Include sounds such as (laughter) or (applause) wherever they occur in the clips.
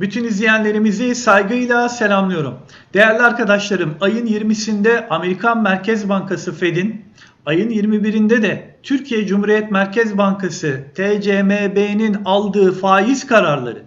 Bütün izleyenlerimizi saygıyla selamlıyorum. Değerli arkadaşlarım, ayın 20'sinde Amerikan Merkez Bankası Fed'in, ayın 21'inde de Türkiye Cumhuriyet Merkez Bankası TCMB'nin aldığı faiz kararları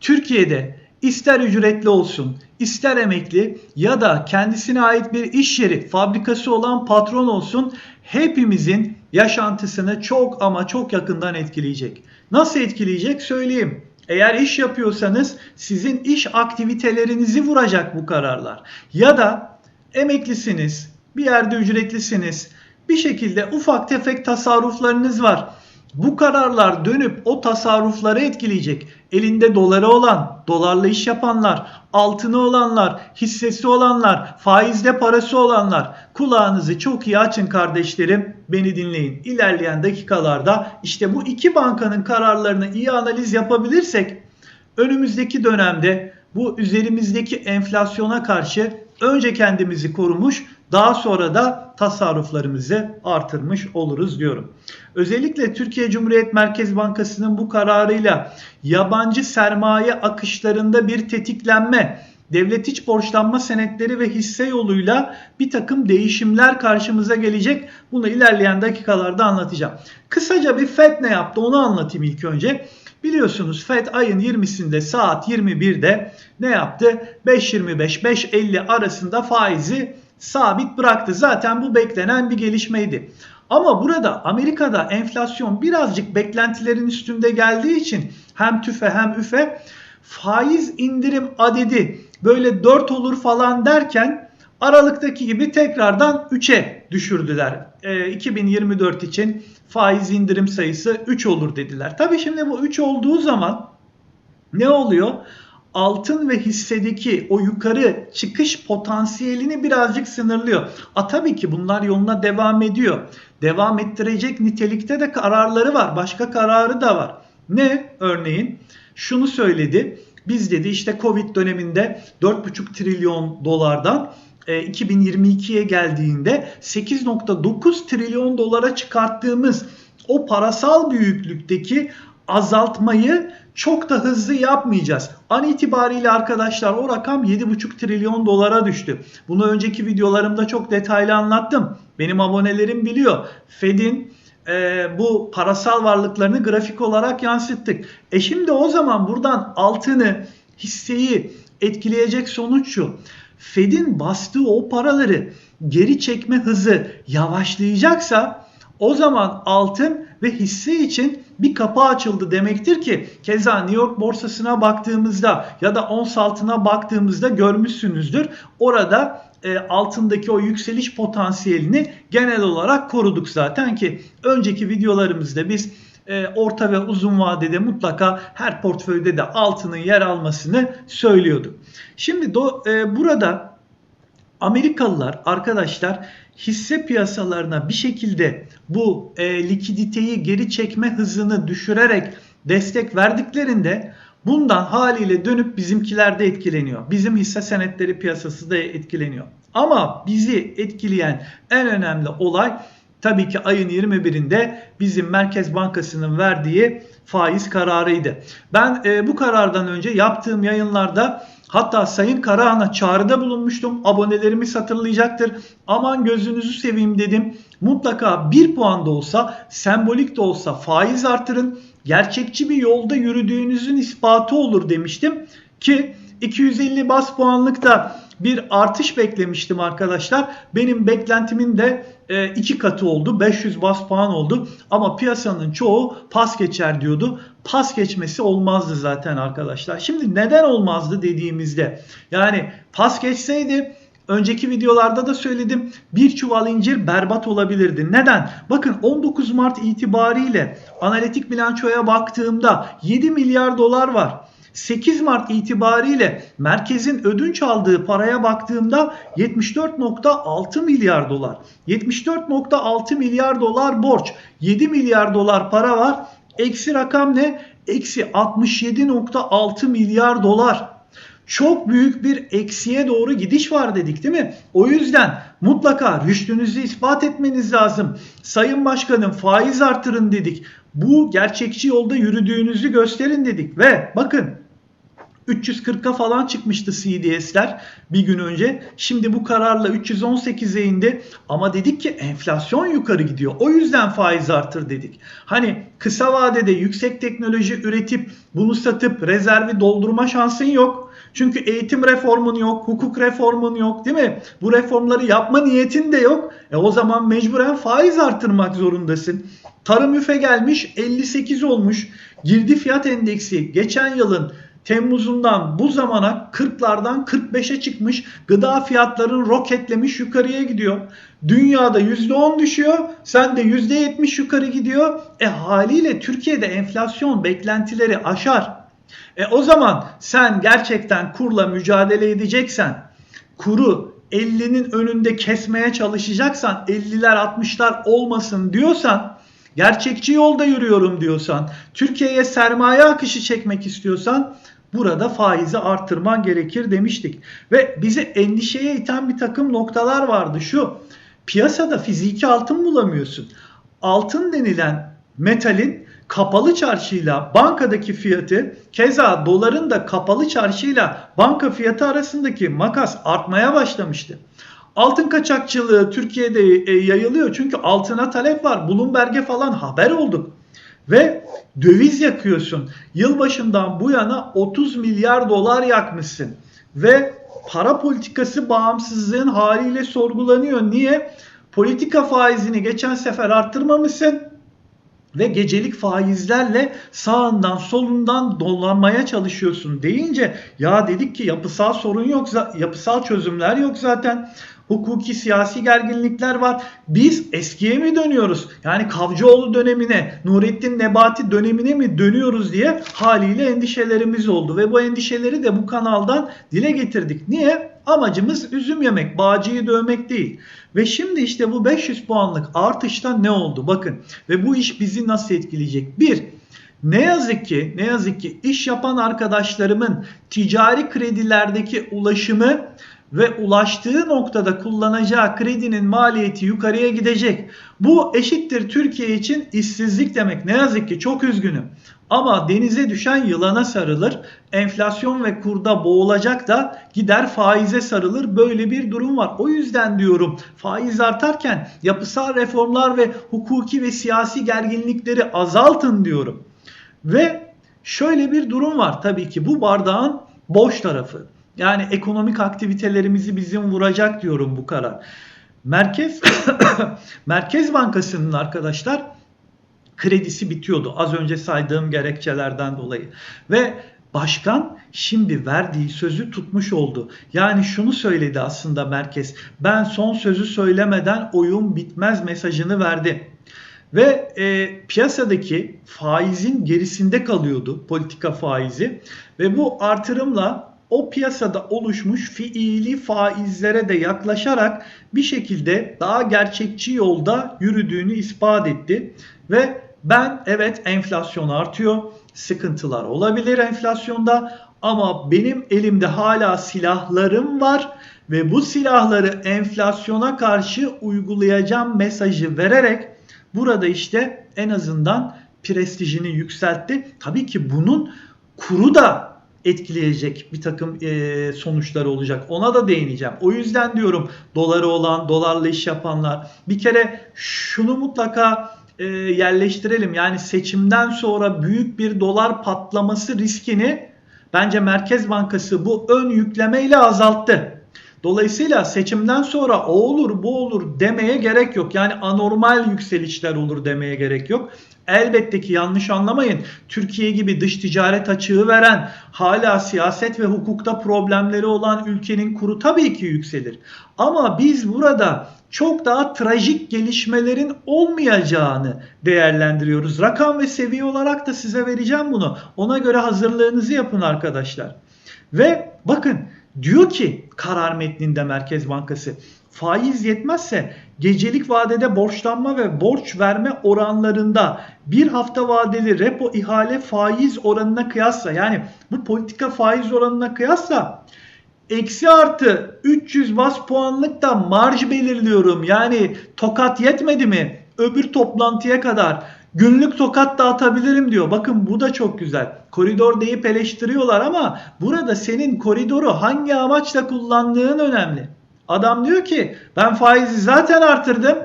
Türkiye'de ister ücretli olsun, ister emekli ya da kendisine ait bir iş yeri, fabrikası olan patron olsun hepimizin yaşantısını çok ama çok yakından etkileyecek. Nasıl etkileyecek söyleyeyim. Eğer iş yapıyorsanız sizin iş aktivitelerinizi vuracak bu kararlar. Ya da emeklisiniz, bir yerde ücretlisiniz, bir şekilde ufak tefek tasarruflarınız var. Bu kararlar dönüp o tasarrufları etkileyecek. Elinde doları olan, dolarla iş yapanlar, altını olanlar, hissesi olanlar, faizde parası olanlar kulağınızı çok iyi açın kardeşlerim. Beni dinleyin. İlerleyen dakikalarda işte bu iki bankanın kararlarını iyi analiz yapabilirsek önümüzdeki dönemde bu üzerimizdeki enflasyona karşı önce kendimizi korumuş, daha sonra da tasarruflarımızı artırmış oluruz diyorum. Özellikle Türkiye Cumhuriyet Merkez Bankası'nın bu kararıyla yabancı sermaye akışlarında bir tetiklenme, devlet iç borçlanma senetleri ve hisse yoluyla bir takım değişimler karşımıza gelecek. Bunu ilerleyen dakikalarda anlatacağım. Kısaca bir FED ne yaptı onu anlatayım ilk önce. Biliyorsunuz FED ayın 20'sinde saat 21'de ne yaptı? 5.25-5.50 arasında faizi sabit bıraktı. Zaten bu beklenen bir gelişmeydi. Ama burada Amerika'da enflasyon birazcık beklentilerin üstünde geldiği için hem tüfe hem üfe faiz indirim adedi böyle 4 olur falan derken Aralıktaki gibi tekrardan 3'e düşürdüler. E, 2024 için faiz indirim sayısı 3 olur dediler. Tabi şimdi bu 3 olduğu zaman ne oluyor? Altın ve hissedeki o yukarı çıkış potansiyelini birazcık sınırlıyor. A tabii ki bunlar yoluna devam ediyor. Devam ettirecek nitelikte de kararları var. Başka kararı da var. Ne? Örneğin şunu söyledi. Biz dedi işte Covid döneminde 4,5 trilyon dolardan 2022'ye geldiğinde 8.9 trilyon dolara çıkarttığımız o parasal büyüklükteki azaltmayı çok da hızlı yapmayacağız. An itibariyle arkadaşlar o rakam 7,5 trilyon dolara düştü. Bunu önceki videolarımda çok detaylı anlattım. Benim abonelerim biliyor. Fed'in e, bu parasal varlıklarını grafik olarak yansıttık. E şimdi o zaman buradan altını, hisseyi etkileyecek sonuç şu. Fed'in bastığı o paraları geri çekme hızı yavaşlayacaksa o zaman altın ve hisse için bir kapı açıldı demektir ki keza New York borsasına baktığımızda ya da ons altına baktığımızda görmüşsünüzdür. Orada e, altındaki o yükseliş potansiyelini genel olarak koruduk zaten ki önceki videolarımızda biz e, orta ve uzun vadede mutlaka her portföyde de altının yer almasını söylüyorduk. Şimdi do, e, burada Amerikalılar arkadaşlar hisse piyasalarına bir şekilde bu e, likiditeyi geri çekme hızını düşürerek destek verdiklerinde bundan haliyle dönüp bizimkiler de etkileniyor. Bizim hisse senetleri piyasası da etkileniyor. Ama bizi etkileyen en önemli olay tabii ki ayın 21'inde bizim Merkez Bankası'nın verdiği faiz kararıydı. Ben e, bu karardan önce yaptığım yayınlarda Hatta Sayın Karahan'a çağrıda bulunmuştum. Abonelerimiz hatırlayacaktır. Aman gözünüzü seveyim dedim. Mutlaka bir puan da olsa, sembolik de olsa faiz artırın. Gerçekçi bir yolda yürüdüğünüzün ispatı olur demiştim. Ki 250 bas puanlık da bir artış beklemiştim arkadaşlar. Benim beklentimin de e, iki katı oldu. 500 bas puan oldu. Ama piyasanın çoğu pas geçer diyordu. Pas geçmesi olmazdı zaten arkadaşlar. Şimdi neden olmazdı dediğimizde yani pas geçseydi Önceki videolarda da söyledim. Bir çuval incir berbat olabilirdi. Neden? Bakın 19 Mart itibariyle analitik bilançoya baktığımda 7 milyar dolar var. 8 Mart itibariyle merkezin ödünç aldığı paraya baktığımda 74.6 milyar dolar. 74.6 milyar dolar borç. 7 milyar dolar para var. Eksi rakam ne? Eksi 67.6 milyar dolar. Çok büyük bir eksiye doğru gidiş var dedik değil mi? O yüzden mutlaka rüştünüzü ispat etmeniz lazım. Sayın Başkanım faiz artırın dedik. Bu gerçekçi yolda yürüdüğünüzü gösterin dedik ve bakın 340'a falan çıkmıştı CDS'ler bir gün önce. Şimdi bu kararla 318'e indi. Ama dedik ki enflasyon yukarı gidiyor. O yüzden faiz artır dedik. Hani kısa vadede yüksek teknoloji üretip bunu satıp rezervi doldurma şansın yok. Çünkü eğitim reformun yok, hukuk reformun yok değil mi? Bu reformları yapma niyetin de yok. E o zaman mecburen faiz artırmak zorundasın. Tarım üfe gelmiş 58 olmuş. Girdi fiyat endeksi geçen yılın Temmuz'undan bu zamana 40'lardan 45'e çıkmış. Gıda fiyatların roketlemiş yukarıya gidiyor. Dünyada %10 düşüyor. Sen de %70 yukarı gidiyor. E haliyle Türkiye'de enflasyon beklentileri aşar. E o zaman sen gerçekten kurla mücadele edeceksen, kuru 50'nin önünde kesmeye çalışacaksan, 50'ler 60'lar olmasın diyorsan, gerçekçi yolda yürüyorum diyorsan, Türkiye'ye sermaye akışı çekmek istiyorsan burada faizi artırman gerekir demiştik. Ve bizi endişeye iten bir takım noktalar vardı. Şu piyasada fiziki altın bulamıyorsun. Altın denilen metalin kapalı çarşıyla bankadaki fiyatı keza doların da kapalı çarşıyla banka fiyatı arasındaki makas artmaya başlamıştı. Altın kaçakçılığı Türkiye'de yayılıyor çünkü altına talep var. Bloomberg'e falan haber olduk. Ve döviz yakıyorsun. Yılbaşından bu yana 30 milyar dolar yakmışsın. Ve para politikası bağımsızlığın haliyle sorgulanıyor. Niye? Politika faizini geçen sefer arttırmamışsın ve gecelik faizlerle sağından solundan dolanmaya çalışıyorsun deyince ya dedik ki yapısal sorun yok yapısal çözümler yok zaten hukuki siyasi gerginlikler var. Biz eskiye mi dönüyoruz? Yani Kavcıoğlu dönemine, Nurettin Nebati dönemine mi dönüyoruz diye haliyle endişelerimiz oldu. Ve bu endişeleri de bu kanaldan dile getirdik. Niye? Amacımız üzüm yemek, bağcıyı dövmek değil. Ve şimdi işte bu 500 puanlık artıştan ne oldu? Bakın ve bu iş bizi nasıl etkileyecek? Bir, ne yazık ki ne yazık ki iş yapan arkadaşlarımın ticari kredilerdeki ulaşımı ve ulaştığı noktada kullanacağı kredinin maliyeti yukarıya gidecek. Bu eşittir Türkiye için işsizlik demek. Ne yazık ki çok üzgünüm. Ama denize düşen yılana sarılır. Enflasyon ve kurda boğulacak da gider faize sarılır. Böyle bir durum var. O yüzden diyorum faiz artarken yapısal reformlar ve hukuki ve siyasi gerginlikleri azaltın diyorum. Ve şöyle bir durum var tabii ki bu bardağın boş tarafı. Yani ekonomik aktivitelerimizi bizim vuracak diyorum bu karar. Merkez (coughs) Merkez Bankası'nın arkadaşlar kredisi bitiyordu. Az önce saydığım gerekçelerden dolayı. Ve başkan şimdi verdiği sözü tutmuş oldu. Yani şunu söyledi aslında merkez. Ben son sözü söylemeden oyun bitmez mesajını verdi. Ve e, piyasadaki faizin gerisinde kalıyordu politika faizi. Ve bu artırımla o piyasada oluşmuş fiili faizlere de yaklaşarak bir şekilde daha gerçekçi yolda yürüdüğünü ispat etti. Ve ben evet enflasyon artıyor, sıkıntılar olabilir enflasyonda ama benim elimde hala silahlarım var ve bu silahları enflasyona karşı uygulayacağım mesajı vererek burada işte en azından prestijini yükseltti. Tabii ki bunun kuru da etkileyecek bir takım e, sonuçları olacak. Ona da değineceğim. O yüzden diyorum doları olan, dolarla iş yapanlar bir kere şunu mutlaka e, yerleştirelim. Yani seçimden sonra büyük bir dolar patlaması riskini bence Merkez Bankası bu ön yüklemeyle azalttı. Dolayısıyla seçimden sonra o olur bu olur demeye gerek yok. Yani anormal yükselişler olur demeye gerek yok. Elbette ki yanlış anlamayın. Türkiye gibi dış ticaret açığı veren, hala siyaset ve hukukta problemleri olan ülkenin kuru tabii ki yükselir. Ama biz burada çok daha trajik gelişmelerin olmayacağını değerlendiriyoruz. Rakam ve seviye olarak da size vereceğim bunu. Ona göre hazırlığınızı yapın arkadaşlar. Ve bakın diyor ki karar metninde Merkez Bankası faiz yetmezse gecelik vadede borçlanma ve borç verme oranlarında bir hafta vadeli repo ihale faiz oranına kıyasla yani bu politika faiz oranına kıyasla eksi artı 300 bas puanlık da marj belirliyorum. Yani tokat yetmedi mi? Öbür toplantıya kadar Günlük tokat dağıtabilirim diyor. Bakın bu da çok güzel. Koridor deyip eleştiriyorlar ama burada senin koridoru hangi amaçla kullandığın önemli. Adam diyor ki ben faizi zaten artırdım.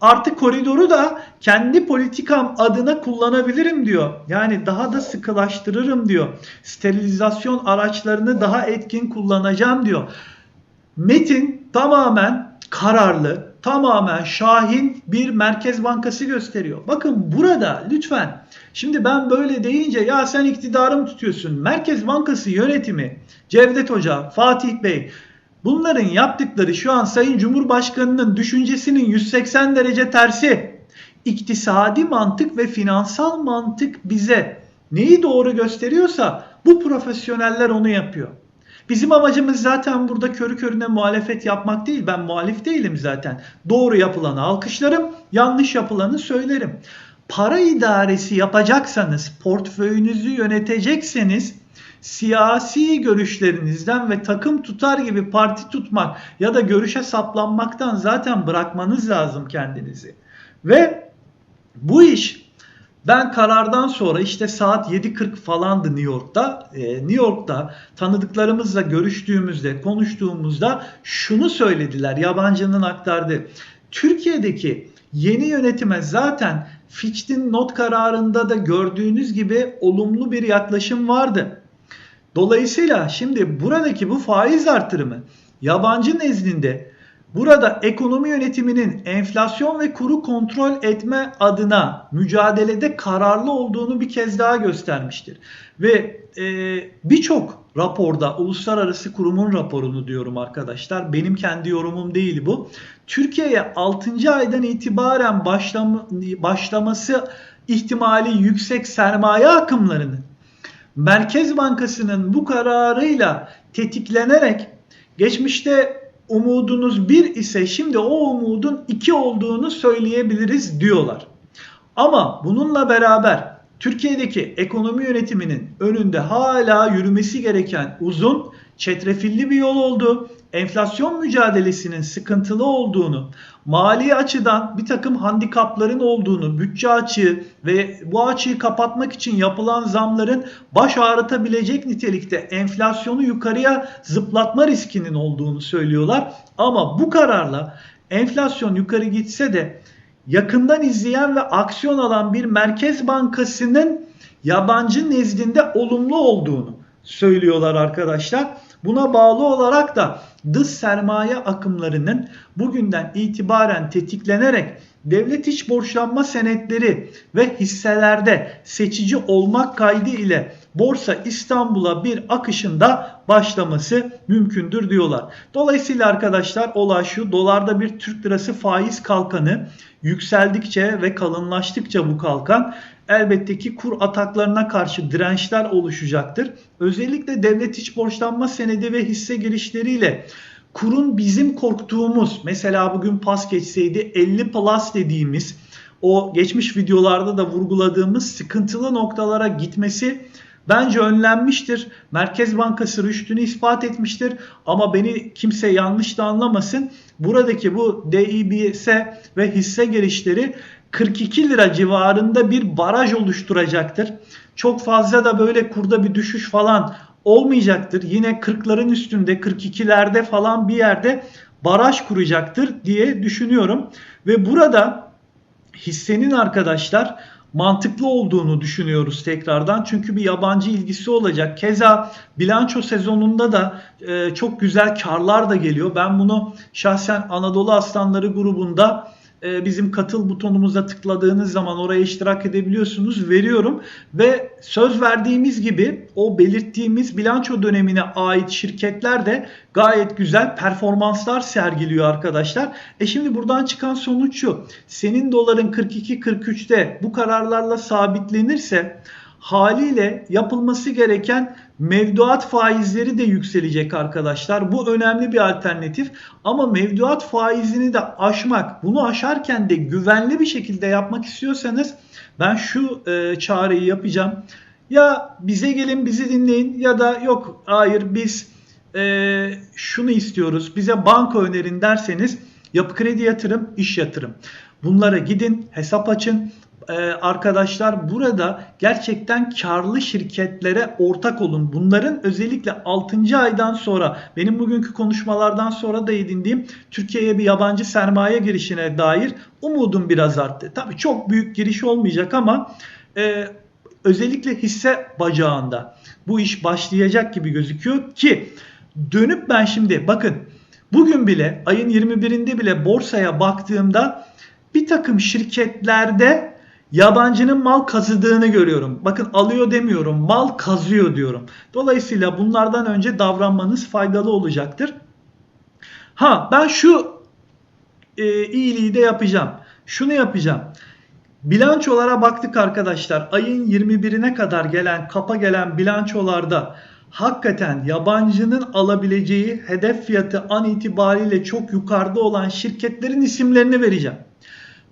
Artık koridoru da kendi politikam adına kullanabilirim diyor. Yani daha da sıkılaştırırım diyor. Sterilizasyon araçlarını daha etkin kullanacağım diyor. Metin tamamen kararlı, tamamen şahin bir merkez bankası gösteriyor. Bakın burada lütfen şimdi ben böyle deyince ya sen iktidarı mı tutuyorsun? Merkez Bankası yönetimi Cevdet Hoca, Fatih Bey bunların yaptıkları şu an Sayın Cumhurbaşkanı'nın düşüncesinin 180 derece tersi. İktisadi mantık ve finansal mantık bize neyi doğru gösteriyorsa bu profesyoneller onu yapıyor. Bizim amacımız zaten burada körü körüne muhalefet yapmak değil. Ben muhalif değilim zaten. Doğru yapılanı alkışlarım, yanlış yapılanı söylerim. Para idaresi yapacaksanız, portföyünüzü yönetecekseniz siyasi görüşlerinizden ve takım tutar gibi parti tutmak ya da görüşe saplanmaktan zaten bırakmanız lazım kendinizi. Ve bu iş ben karardan sonra işte saat 7.40 falandı New York'ta. Ee, New York'ta tanıdıklarımızla görüştüğümüzde, konuştuğumuzda şunu söylediler. Yabancının aktardı. Türkiye'deki yeni yönetime zaten Fitch'in not kararında da gördüğünüz gibi olumlu bir yaklaşım vardı. Dolayısıyla şimdi buradaki bu faiz artırımı yabancı nezdinde burada ekonomi yönetiminin enflasyon ve kuru kontrol etme adına mücadelede kararlı olduğunu bir kez daha göstermiştir. Ve e, birçok raporda uluslararası kurumun raporunu diyorum arkadaşlar. Benim kendi yorumum değil bu. Türkiye'ye 6. aydan itibaren başlama, başlaması ihtimali yüksek sermaye akımlarının Merkez Bankası'nın bu kararıyla tetiklenerek geçmişte umudunuz bir ise şimdi o umudun iki olduğunu söyleyebiliriz diyorlar. Ama bununla beraber Türkiye'deki ekonomi yönetiminin önünde hala yürümesi gereken uzun, çetrefilli bir yol oldu. Enflasyon mücadelesinin sıkıntılı olduğunu, mali açıdan bir takım handikapların olduğunu, bütçe açığı ve bu açığı kapatmak için yapılan zamların baş ağrıtabilecek nitelikte enflasyonu yukarıya zıplatma riskinin olduğunu söylüyorlar. Ama bu kararla enflasyon yukarı gitse de yakından izleyen ve aksiyon alan bir merkez bankasının yabancı nezdinde olumlu olduğunu söylüyorlar arkadaşlar. Buna bağlı olarak da dış sermaye akımlarının bugünden itibaren tetiklenerek devlet iç borçlanma senetleri ve hisselerde seçici olmak kaydı ile Borsa İstanbul'a bir akışında başlaması mümkündür diyorlar. Dolayısıyla arkadaşlar olay şu dolarda bir Türk lirası faiz kalkanı yükseldikçe ve kalınlaştıkça bu kalkan elbette ki kur ataklarına karşı dirençler oluşacaktır. Özellikle devlet iç borçlanma senedi ve hisse girişleriyle kurun bizim korktuğumuz mesela bugün pas geçseydi 50 plus dediğimiz o geçmiş videolarda da vurguladığımız sıkıntılı noktalara gitmesi bence önlenmiştir. Merkez Bankası rüştünü ispat etmiştir ama beni kimse yanlış da anlamasın. Buradaki bu DİBS ve hisse girişleri 42 lira civarında bir baraj oluşturacaktır. Çok fazla da böyle kurda bir düşüş falan olmayacaktır. Yine 40'ların üstünde 42'lerde falan bir yerde baraj kuracaktır diye düşünüyorum. Ve burada hissenin arkadaşlar mantıklı olduğunu düşünüyoruz tekrardan. Çünkü bir yabancı ilgisi olacak. Keza bilanço sezonunda da e, çok güzel karlar da geliyor. Ben bunu şahsen Anadolu Aslanları grubunda e, bizim katıl butonumuza tıkladığınız zaman oraya iştirak edebiliyorsunuz. Veriyorum ve söz verdiğimiz gibi o belirttiğimiz bilanço dönemine ait şirketler de gayet güzel performanslar sergiliyor arkadaşlar. E şimdi buradan çıkan sonuç şu. Senin doların 42-43'te bu kararlarla sabitlenirse haliyle yapılması gereken mevduat faizleri de yükselecek arkadaşlar. Bu önemli bir alternatif ama mevduat faizini de aşmak, bunu aşarken de güvenli bir şekilde yapmak istiyorsanız ben şu e, çağrıyı yapacağım. Ya bize gelin bizi dinleyin ya da yok hayır biz e, şunu istiyoruz bize banka önerin derseniz yapı kredi yatırım, iş yatırım. Bunlara gidin, hesap açın. E, arkadaşlar burada gerçekten karlı şirketlere ortak olun. Bunların özellikle 6. aydan sonra benim bugünkü konuşmalardan sonra da edindiğim Türkiye'ye bir yabancı sermaye girişine dair umudum biraz arttı. Tabii çok büyük giriş olmayacak ama e, özellikle hisse bacağında bu iş başlayacak gibi gözüküyor ki dönüp ben şimdi bakın bugün bile ayın 21'inde bile borsaya baktığımda bir takım şirketlerde yabancının mal kazıdığını görüyorum. Bakın alıyor demiyorum, mal kazıyor diyorum. Dolayısıyla bunlardan önce davranmanız faydalı olacaktır. Ha ben şu e, iyiliği de yapacağım. Şunu yapacağım. Bilançolara baktık arkadaşlar. Ayın 21'ine kadar gelen, kapa gelen bilançolarda hakikaten yabancının alabileceği hedef fiyatı an itibariyle çok yukarıda olan şirketlerin isimlerini vereceğim.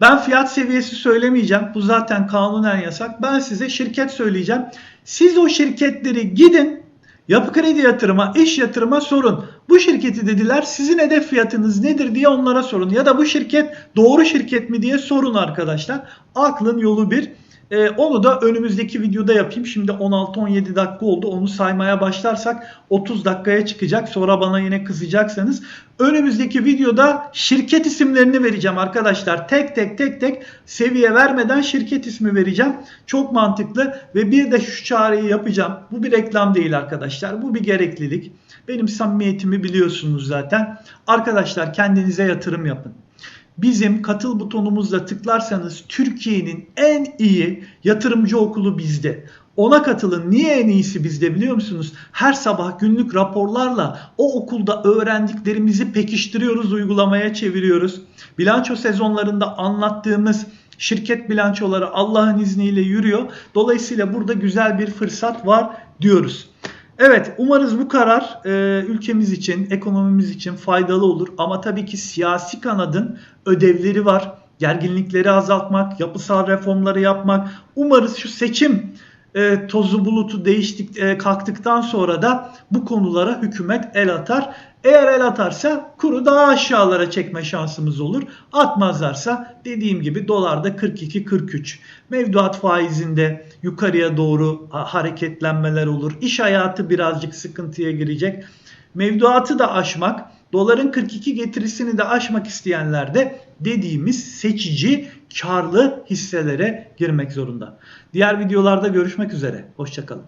Ben fiyat seviyesi söylemeyeceğim. Bu zaten kanunen yasak. Ben size şirket söyleyeceğim. Siz o şirketleri gidin Yapı kredi yatırıma, iş yatırıma sorun. Bu şirketi dediler sizin hedef fiyatınız nedir diye onlara sorun. Ya da bu şirket doğru şirket mi diye sorun arkadaşlar. Aklın yolu bir. Ee, onu da önümüzdeki videoda yapayım. Şimdi 16-17 dakika oldu. Onu saymaya başlarsak 30 dakikaya çıkacak. Sonra bana yine kızacaksınız. Önümüzdeki videoda şirket isimlerini vereceğim arkadaşlar. Tek tek tek tek seviye vermeden şirket ismi vereceğim. Çok mantıklı ve bir de şu çağrıyı yapacağım. Bu bir reklam değil arkadaşlar. Bu bir gereklilik. Benim samimiyetimi biliyorsunuz zaten. Arkadaşlar kendinize yatırım yapın bizim katıl butonumuzla tıklarsanız Türkiye'nin en iyi yatırımcı okulu bizde. Ona katılın. Niye en iyisi bizde biliyor musunuz? Her sabah günlük raporlarla o okulda öğrendiklerimizi pekiştiriyoruz, uygulamaya çeviriyoruz. Bilanço sezonlarında anlattığımız şirket bilançoları Allah'ın izniyle yürüyor. Dolayısıyla burada güzel bir fırsat var diyoruz. Evet umarız bu karar e, ülkemiz için, ekonomimiz için faydalı olur. Ama tabii ki siyasi kanadın ödevleri var. Gerginlikleri azaltmak, yapısal reformları yapmak. Umarız şu seçim e, tozu bulutu değiştik e, kalktıktan sonra da bu konulara hükümet el atar. Eğer el atarsa kuru daha aşağılara çekme şansımız olur. Atmazlarsa dediğim gibi dolarda 42-43. Mevduat faizinde yukarıya doğru hareketlenmeler olur. İş hayatı birazcık sıkıntıya girecek. Mevduatı da aşmak, doların 42 getirisini de aşmak isteyenler de dediğimiz seçici karlı hisselere girmek zorunda. Diğer videolarda görüşmek üzere. Hoşçakalın.